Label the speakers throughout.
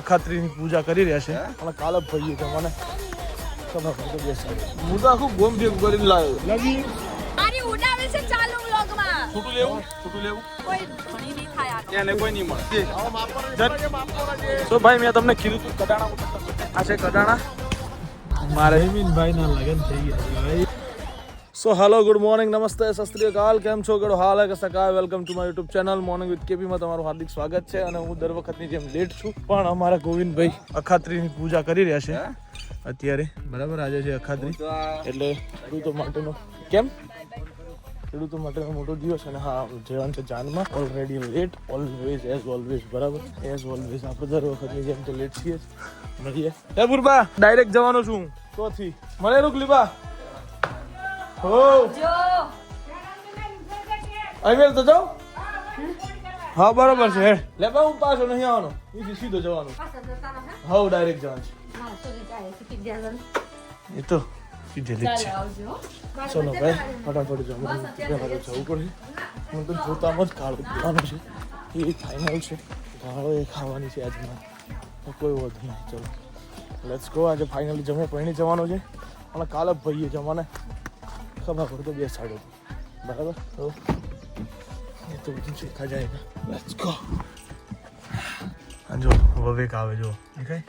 Speaker 1: અખાત્રીની પૂજા કરી રહ્યા છે. અને કાલે ભાઈએ છે મને. હું તો આખું ગોમ ભેગું કરીને લાવ્યો
Speaker 2: અરે ઉડાવે છે ચાલુ વ્લોગમાં.
Speaker 1: છૂટું લેવું? છૂટું લેવું?
Speaker 2: કોઈ ઘણી નહીં થાય આ.
Speaker 1: એને કોઈ નહીં મળે. તો ભાઈ મેં તમને કીધું તું કડાણા આ છે કડાણા મારે
Speaker 3: ભાઈ ના લગન થઈ ગયા
Speaker 1: so hello good morning namaste સત કાલ કેમ છો ગડો હાલ કે સકાય welcome to my YouTube channel morning with કેપીમાં તમારું હાર્દિક સ્વાગત છે અને હું દર વખતની જેમ લેટ છું પણ અમારા ગોવિંદભાઈ અખાત્રીની પૂજા કરી રહ્યા છે. અત્યારે બરાબર આજે છે અખાત્રી. એટલે ખેડૂતો માટેનો કેમ? ખેડૂતો માટેનો મોટો દિવસ અને હા જવાનું છે જાનમાં already late always as always બરાબર? એઝ ઓલવેઝ આપણે દર વખતની જેમ તો લેટ છીએ જ. મળીએ. હે બુરબા ડાયરેક્ટ જવાનો છું. તોથી મળે મળે રૂકલીબા? હો.
Speaker 2: જો
Speaker 1: અમીર તો જાઓ. હા, બરોબર છે. હેડ. લે, બા, હું પાછો નહીં આવવાનો. અહીંથી સીધો જવાનું. હા ડાયરેક્ટ જવાનું છે. એ તો સીધે જ છે. ચલો, ભાઈ, ફટાફટ જાઓ. તો જવું પડશે. હું તો જોતામાં જ કાળો પીવાનું છે. એ ફાઇનલ છે. ગાળો એ ખાવાની છે આજે મારે કોઈ વધુ નહીં, ચલો. લેટ્સ ગો આજે ફાઇનલી જમો પહેણી જવાનો છે. અને કાલે ભાઈએ જમાને. ખબર પડતો બે સાડો બરાબર? તો એ તો બધું શીખા જાય લેટ્સ ગો જો વવેક આવે જો. દેખાય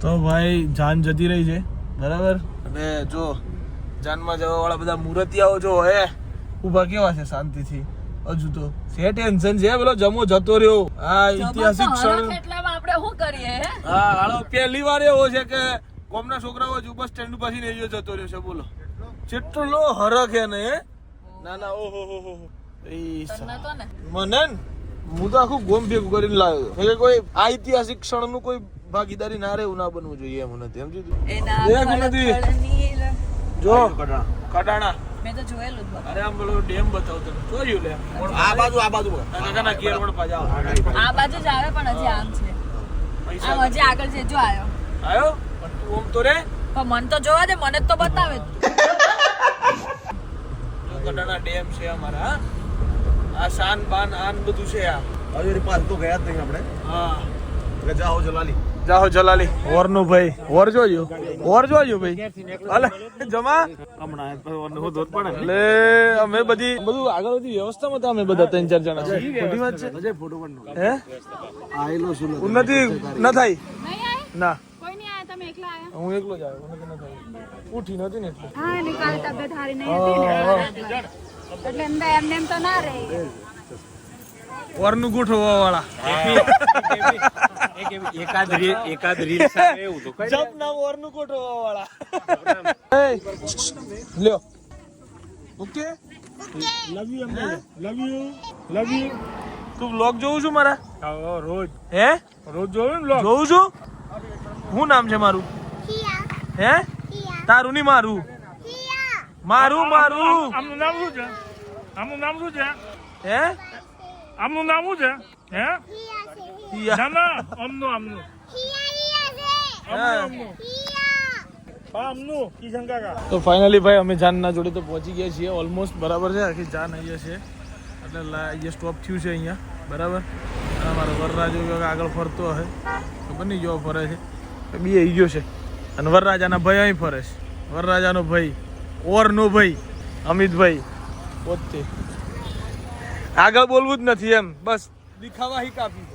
Speaker 1: તો ભાઈ જાન જતી રહી છે. બરાબર? અને જો જાનમાં જવા વાળા બધા મૂર્તિયાઓ જો હે ઊભા કેવા છે શાંતિથી? હજુ તો છે ટેન્શન છે પેલો જમો જતો રહ્યો. આ ઐતિહાસિક ક્ષણ.
Speaker 2: આપણે શું કરીએ હા?
Speaker 1: હાલો પહેલી વાર એવો છે કે કોમના છોકરાઓ જ ઉપર સ્ટેન્ડ પછી ને એ જતો રહ્યો છે બોલો. કેટલો હરખ હે ને. ના ના ઓહો હો
Speaker 2: ને.
Speaker 1: મને ન, હું તો આખું ગોમ ભેગું કરીને લાવ્યો. કે કોઈ આ ઐતિહાસિક ક્ષણનું કોઈ ભાગીદારી ના રહે એવું ના બનવું જોઈએ એમ નથી સમજી. જો. કડાણા
Speaker 2: મેં તો જોયેલું
Speaker 1: અરે આમ પેલો ડેમ બતાવતો જોયું લે.
Speaker 3: આ બાજુ આ બાજુ.
Speaker 1: કાકાના પણ
Speaker 2: આ બાજુ જ આવે પણ હજી આમ છે.
Speaker 1: પૈસા
Speaker 2: આમ હજી આગળ છે જો આવ્યો
Speaker 1: આવ્યો પણ તું આમ તો રે.
Speaker 2: પણ મને તો જોવા દે મને જ તો બતાવે
Speaker 1: જો કડાણા ડેમ છે અમારા આ શાન બાન આન બધું છે આ.
Speaker 3: હજુ પાસ તો ગયા જ નહીં આપણે.
Speaker 1: હા.
Speaker 3: એટલે જાઓ જલાલી.
Speaker 1: જાહો જલાલી. નું ભાઈ વર જોજો. વર જોજો ભાઈ. હાલે જમા. એટલે અમે બધી બધું આગળ બધી વ્યવસ્થામાં હતા અમે બધા ત્રણ ચાર જણા ખોટી વાત છે?
Speaker 3: અજય ફોટો પણ
Speaker 1: હે? ઉન્નતિ ન થાય. ના
Speaker 2: કોઈ નહીં આયા? તમે એકલા આયા?
Speaker 1: હું એકલો જ આવ્યો ઉન્નતિ ન થાય ઉઠી નથી ને એટલે.
Speaker 2: હા ને કાલ તબિયત હારી નહીં હતી ને. એટલે એમ એમ નેમ તો ના રહે.
Speaker 1: વરનું ગોઠવવા વાળા.
Speaker 3: એકાદ રીલ એકાદ રીલ એવું તો
Speaker 1: જપ ના વરનું ગોઠવવા વાળા. લ્યો. Okay?
Speaker 3: Love you love you love you
Speaker 1: તું વ્લોગ જોઉં છું મારા?
Speaker 3: રોજ.
Speaker 1: હે?
Speaker 3: રોજ જોઉં ને
Speaker 1: જોઉં છું? શું નામ છે મારું? હે? તારું નહીં મારું? મારું મારું.
Speaker 3: આમનું નામ શું છે? આમનું નામ શું છે?
Speaker 1: હે?
Speaker 3: આમનું નામ શું છે? હે. ના ના આમનું આમનું.
Speaker 1: હા.
Speaker 3: હા આમનું
Speaker 1: તો ફાઇનલી ભાઈ અમે જાનના જોડે તો પહોંચી ગયા છીએ. ઓલમોસ્ટ બરાબર છે આખી જાન અહીંયા છે. એટલે અહીંયા સ્ટોપ થયું છે અહીંયા. બરાબર? મારો અમારો વરરાજો આગળ ફરતો હશે ખબર નહીં જો ફરે છે. બી આવી ગયો છે. અને વરરાજાના ભાઈ અહીં ફરે છે. વરરાજાનો ભાઈ ઓરનો ભાઈ અમિતભાઈ પોતે આગળ બોલવું જ નથી એમ. બસ દિખાવા હી કાપી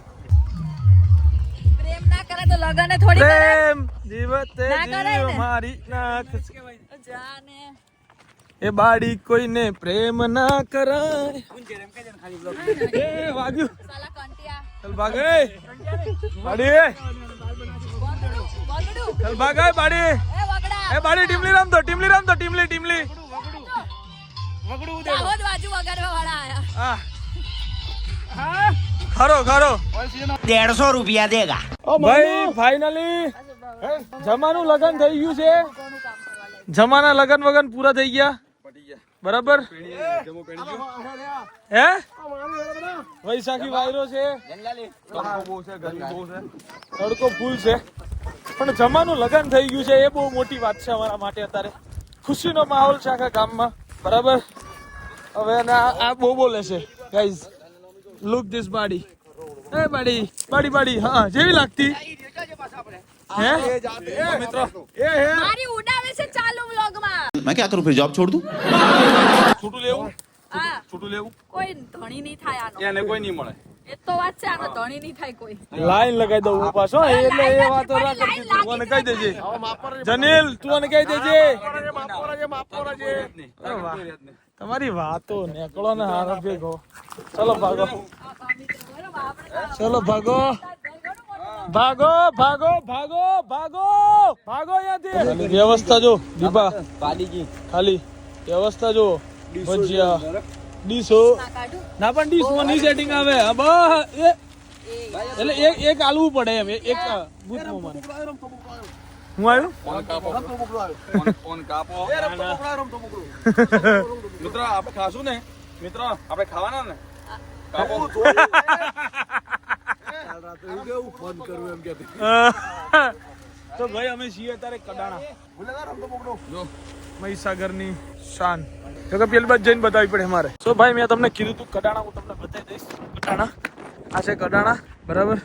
Speaker 2: પ્રેમ ના કરે તો લગન થોડી કરે.
Speaker 1: પ્રેમ જીવતે જીવ મારી નાખ.
Speaker 2: જાને.
Speaker 1: એ બાડી કોઈને પ્રેમ ના કરાય. એ વાગ્યું.
Speaker 2: સાલા કંટિયા.
Speaker 1: ચલ ભાગે. એ બાડી ચાલ ભાગ બાડી.
Speaker 2: એ
Speaker 1: બાડી ટીમલી રામ ટીમલી રામ ટીમલી ટીમલી જમાનું લગન થઈ ગયું છે. જમાના લગન વગન પૂરા થઈ ગયા. બરાબર? હે? વૈશાખી વાયરો છે. તડકો ફૂલ છે. પણ જમાનું લગન થઈ ગયું છે એ બહુ મોટી વાત છે અમારા માટે અત્યારે ખુશીનો માહોલ છે આખા ગામમાં બરાબર હવે અને આ આ બહુ બોલે છે ગાઈઝ લુક ધીસ બાડી એ બાડી બાડી બાડી હા જેવી લાગતી હે મિત્રો એ હે
Speaker 2: મારી ઉડાવે છે ચાલુ વ્લોગમાં
Speaker 4: मैं क्या करूं फिर जॉब छोड़ दूं
Speaker 1: છૂટું લેવું
Speaker 2: હા
Speaker 1: છૂટું લેવું
Speaker 2: કોઈ ધણી નહીં થાય આનો
Speaker 1: એને કોઈ નહીં મળે
Speaker 2: એ તો વાત છે આનો ધણી નહીં થાય કોઈ.
Speaker 1: લાઈન લગાઈ દઉં હું પાછો એટલે એ વાતો ના કરતી તું મને કહી દેજે. જનીલ તું મને કહી દેજે.
Speaker 3: માપર છે માપર છે
Speaker 1: અરે વાહ. તમારી વાતો નીકળો ને હારો ભેગો. ચલો ભાગો. ચલો ભાગો. ભાગો ભાગો ભાગો ભાગો ભાગો અહીંયાથી. વ્યવસ્થા જો દીપા ખાલી વ્યવસ્થા જો ભજીયા. ડીશો.
Speaker 2: ના
Speaker 1: ના પણ ડીશમાં ની સેટિંગ આવે. એ. એટલે એક એક આલવું પડે એમ. એક એક મને. હું આવ્યું?
Speaker 5: મિત્ર આપણે ખાશું ને? મિત્ર આપણે ખાવાના ને?
Speaker 1: તો ભાઈ અમે છીએ અત્યારે કડાણા. મહીસાગરની શાન. કે પેલબાદ જઈને બતાવી પડે અમારે. સો ભાઈ મેં તમને કીધું તું કડાણા હું તમને બતાવી દઈશ. કડાણા આ છે કડાણા બરાબર?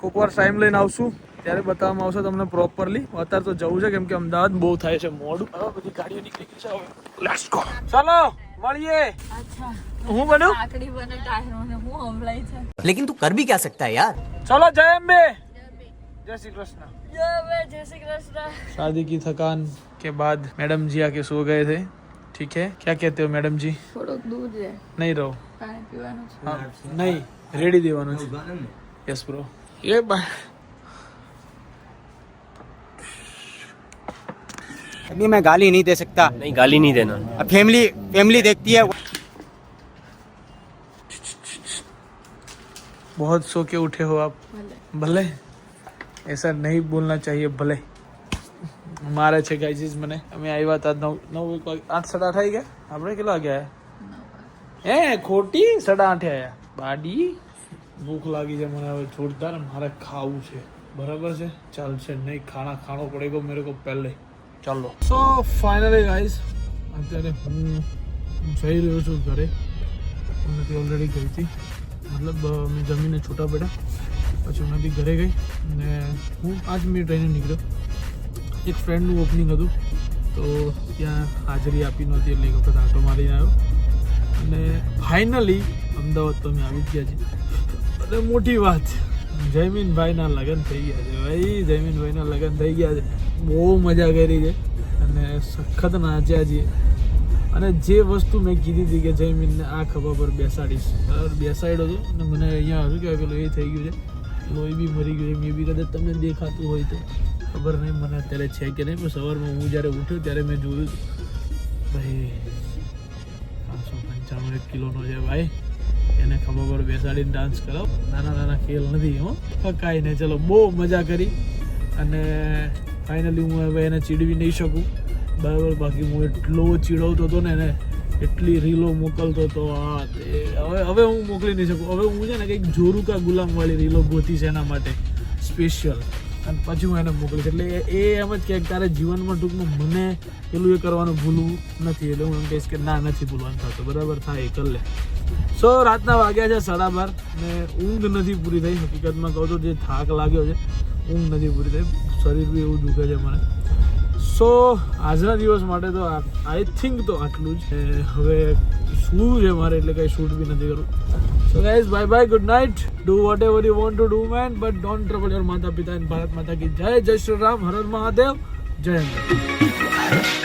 Speaker 1: કોક વાર ટાઈમ લઈને આવશું ત્યારે બતાવવામાં આવશે તમને પ્રોપરલી અત્યારે તો જવું છે કેમ કે અમદાવાદ બહુ થાય છે મોડું. બરાબર બધી ગાડીઓ નીકળી ગઈ છે હવે લેટ્સ ગો ચાલો મળીએ.
Speaker 2: અચ્છા.
Speaker 1: હું બનું
Speaker 2: આકડી બને ટાયરો ને હું હમલાઈ છે.
Speaker 6: લેકિન તું કર
Speaker 1: ભી ક્યા સકતા હે યાર ચલો
Speaker 2: જય અંબે. જય શ્રી કૃષ્ણ.
Speaker 1: शादी की थकान के बाद मैडम जी आके सो गए थे ठीक है क्या कहते हो मैडम जी
Speaker 2: થોડુંક દૂધ છે
Speaker 1: नहीं रहो
Speaker 2: પાણી પીવાનું છે
Speaker 1: हाँ, नहीं रेडी દેવાનું છે યસ બ્રો એ બા
Speaker 7: अभी मैं गाली नहीं दे सकता
Speaker 8: नहीं गाली नहीं देना
Speaker 7: अब फैमिली फैमिली देखती है
Speaker 1: बहुत सो के उठे हो आप भले એસા નહીં બોલના ચાહીએ ભલે. મારે છે ગાઈજીસ મને. અમે આવ્યા હતા નવ નવ આઠ સાડા આઠ આવી ગયા? આપણે કેટલા વાગ્યા હે, ખોટી? સાડા આઠે આવ્યા બાડી? ભૂખ લાગી છે મને હવે જોરદાર મારે ખાવું છે. બરાબર છે? ચાલશે નહીં. ખાણા ખાણો પડે પડેગો મેરે કો પહેલે. ચાલો. સો ફાઇનલી ગાઈઝ અત્યારે હું જઈ રહ્યો છું ઘરે. નથી ઓલરેડી ગઈ હતી. મતલબ મેં જમીને છૂટા પડ્યા. પછી મેં બી ઘરે ગઈ અને હું પાંચ મિનિટ રહીને નીકળ્યો. એક ફ્રેન્ડનું ઓપનિંગ હતું, તો ત્યાં હાજરી આપી નહોતી એટલે એક વખત આટો મારીને આવ્યો. અને ફાઇનલી અમદાવાદ તો અમે આવી ગયા છીએ. અને મોટી વાત જયમીનભાઈના લગ્ન થઈ ગયા છે ભાઈ જયમીનભાઈના લગ્ન થઈ ગયા છે. બહુ મજા કરી છે અને સખત નાચ્યા છીએ. અને જે વસ્તુ મેં કીધી હતી કે જયમીનને આ ખભા પર બેસાડીશ બેસાડ્યો હતો અને મને અહીંયા હતું કે પેલું એ થઈ ગયું છે. લોહી બી મરી ગયું મેં બી કદાચ તમને દેખાતું હોય તો. ખબર નહીં, મને અત્યારે છે કે નહીં, પણ સવારમાં હું જ્યારે ઉઠ્યો ત્યારે મેં જોયું. ભાઈ, પાંચસો પંચાણું એક કિલોનો છે ભાઈ. એને ખબર પર બેસાડીને ડાન્સ કરાવ. નાના નાના ખેલ નથી, હો. કાંઈ નહીં ચલો, બહુ મજા કરી. અને ફાઇનલી હું હવે એને ચીડવી નહીં શકું. બરાબર, બાકી હું એટલો ચીડવતો હતો ને એને એટલી રીલો મોકલતો હતો આ હવે હવે હું મોકલી નહીં શકું. હવે હું છે ને કંઈક જોરુકા ગુલામવાળી રીલો ગોતી છે એના માટે. સ્પેશિયલ અને પછી હું એને મોકલીશ. એટલે એ એમ જ કે તારે જીવનમાં ટૂંકમાં મને પેલું એ કરવાનું ભૂલવું નથી. એટલે હું એમ કહીશ કે ના, નથી ભૂલવાનું થતું. બરાબર? થાય, એ કરી લે. સો, રાતના વાગ્યા છે સાડા બાર ને ઊંઘ નથી પૂરી થઈ. હકીકતમાં કહું તો જે થાક લાગ્યો છે, ઊંઘ નથી પૂરી થઈ. શરીર બી એવું દુખે છે મને. સો આજના દિવસ માટે તો આઈ થિંક તો આટલું જ હવે શું છે મારે એટલે કંઈ શૂટ બી નથી કરવું. So guys bye bye good night do whatever you want to do man but don't trouble your માતા પિતા ભારત માતા કી. જય જય શ્રી રામ હર મહાદેવ, જય હિન્દ.